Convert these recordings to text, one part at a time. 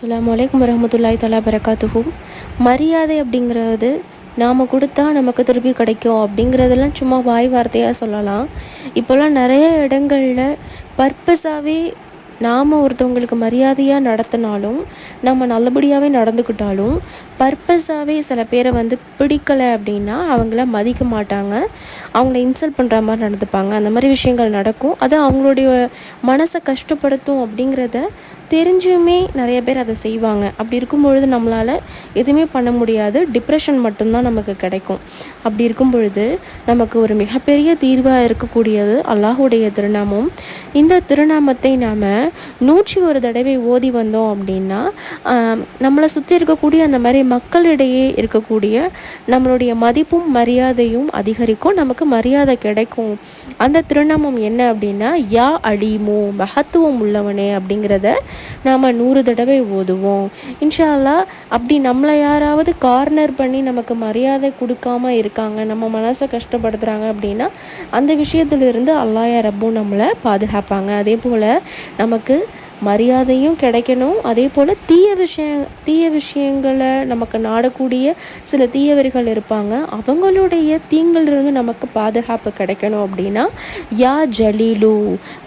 அஸ்லாம் வலைக்கம் வரமத்துல்லாய் தலா பரகாத்துஹு மரியாதை அப்படிங்கிறது நாம் கொடுத்தா நமக்கு திருப்பி கிடைக்கும் அப்படிங்கிறதெல்லாம் சும்மா வாய் வார்த்தையாக சொல்லலாம். இப்போல்லாம் நிறைய இடங்களில் பர்பஸாகவே நாம் ஒருத்தவங்களுக்கு மரியாதையாக நடத்தினாலும் நம்ம நல்லபடியாகவே நடந்துக்கிட்டாலும் பர்பஸாகவே சில பேரை வந்து பிடிக்கலை அப்படின்னா அவங்கள மதிக்க மாட்டாங்க. அவங்கள இன்சல்ட் பண்ணுற மாதிரி நடந்துப்பாங்க. அந்த மாதிரி விஷயங்கள் நடக்கும். அது அவங்களுடைய மனசை கஷ்டப்படுத்தும் அப்படிங்கிறத தெரிஞ்சுமே நிறைய பேர் அதை செய்வாங்க. அப்படி இருக்கும் பொழுது நம்மளால் எதுவுமே பண்ண முடியாது. டிப்ரெஷன் மட்டும்தான் நமக்கு கிடைக்கும். அப்படி இருக்கும் பொழுது நமக்கு ஒரு மிகப்பெரிய தீர்வாக இருக்கக்கூடியது அல்லாஹுடைய திருநாமம். இந்த திருநாமத்தை நாம் நூற்றி ஒரு தடவை ஓதி வந்தோம் அப்படின்னா நம்மளை சுற்றி இருக்கக்கூடிய அந்த மாதிரி மக்களிடையே இருக்கக்கூடிய நம்மளுடைய மதிப்பும் மரியாதையும் அதிகரிக்கும். நமக்கு மரியாதை கிடைக்கும். அந்த திருநாமம் என்ன அப்படின்னா யா அடிமோ மகத்துவம் உள்ளவனே அப்படிங்கிறத நாம் நூறு தடவை ஓதுவோம். இன்ஷா அல்லாஹ் அப்படி நம்மளை யாராவது கார்னர் பண்ணி நமக்கு மரியாதை கொடுக்காம இருக்காங்க நம்ம மனசை கஷ்டப்படுத்துகிறாங்க அப்படின்னா அந்த விஷயத்துலேருந்து அல்லாஹ் ரப்பும் நம்மளை பாதுகாப்பாங்க. அதே போல் நமக்கு மரியாதையும் கிடைக்கணும். அதே போல் தீய விஷய தீய விஷயங்களை நமக்கு நாடக்கூடிய சில தீயவர்கள் இருப்பாங்க. அவங்களுடைய தீங்கிலிருந்து நமக்கு பாதுகாப்பு கிடைக்கணும் அப்படின்னா யா ஜலீலு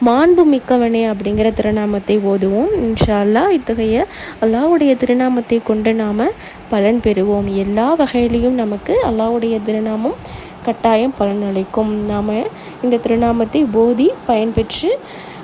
மாண்பு மிக்கவனே அப்படிங்கிற திருநாமத்தை ஓதுவோம். இன்ஷா அல்லாஹ் இத்தகைய அல்லாஹ்வுடைய திருநாமத்தை கொண்டு நாம் பலன் பெறுவோம். எல்லா வகையிலையும் நமக்கு அல்லாவுடைய திருநாமம் கட்டாயம் பலனளிக்கும். நாம் இந்த திருநாமத்தை போதி பயன்பெற்று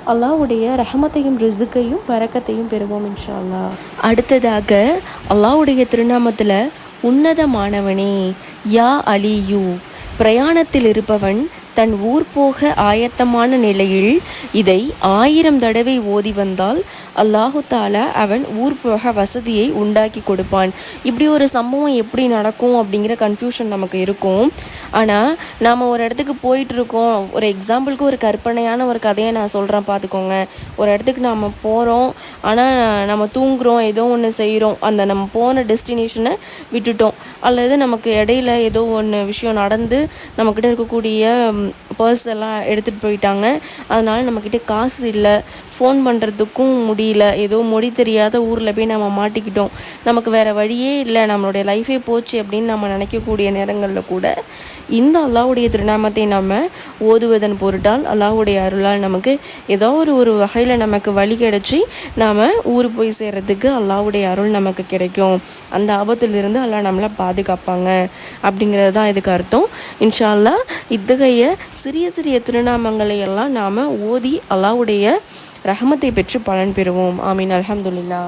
அல்லாஹ்வுடைய ரஹமத்தையும் ரிசுக்கையும் பறக்கத்தையும் பெறுவோம் இன்ஷா அல்லாஹ் அடுத்ததாக அல்லாவுடைய திருநாமத்தில் உன்னதமானவனே யா அலியு. பிரயாணத்தில் இருப்பவன் தன் ஊர் போக ஆயத்தமான நிலையில் இதை ஆயிரம் தடவை ஓதி வந்தால் அல்லாஹு தாலா அவன் ஊர் போக வசதியை உண்டாக்கி கொடுப்பான். இப்படி ஒரு சம்பவம் எப்படி நடக்கும் அப்படிங்கிற கன்ஃபியூஷன் நமக்கு இருக்கும். ஆனால் நாம் ஒரு இடத்துக்கு போயிட்டு இருக்கோம் ஒரு எக்ஸாம்பிளுக்கு ஒரு கற்பனையான ஒரு கதையை நான் சொல்கிறேன் பார்த்துக்கோங்க ஒரு இடத்துக்கு நாம் போகிறோம் ஆனால் நம்ம தூங்குகிறோம் ஏதோ ஒன்று செய்கிறோம் அந்த நம்ம போன டெஸ்டினேஷனை விட்டுட்டோம். அல்லது நமக்கு இடையில ஏதோ ஒன்று விஷயம் நடந்து நம்மக்கிட்ட இருக்கக்கூடிய பர்ஸ் எல்லாம் எடுத்துகிட்டு போயிட்டாங்க. அதனால் நம்மக்கிட்ட காசு இல்லை. ஃபோன் பண்ணுறதுக்கும் முடியல. ஏதோ மொழி தெரியாத ஊரில் போய் நம்ம மாட்டிக்கிட்டோம். நமக்கு வேறு வழியே இல்லை. நம்மளுடைய லைஃபே போச்சு அப்படின்னு நம்ம நினைக்கக்கூடிய நேரங்களில் கூட இந்த அல்லாவுடைய திருநாமத்தை நம்ம ஓதுவதன் பொருட்டால் அல்லாவுடைய அருளால் நமக்கு ஏதோ ஒரு ஒரு வகையில் நமக்கு வழி கிடச்சி நாம் ஊர் போய் சேர்கிறதுக்கு அல்லாவுடைய அருள் நமக்கு கிடைக்கும். அந்த ஆபத்திலிருந்து அல்லா நம்மளை பாதுகாப்பாங்க. அப்படிங்கிறது தான் இதுக்கு அர்த்தம். இன்ஷா இத்தகைய சிறிய சிறிய திருநாமங்களை எல்லாம் நாம் ஓதி அல்லாவுடைய ரஹமத்தை பெற்று பலன் பெறுவோம். ஆமீன். அலமதுல்லா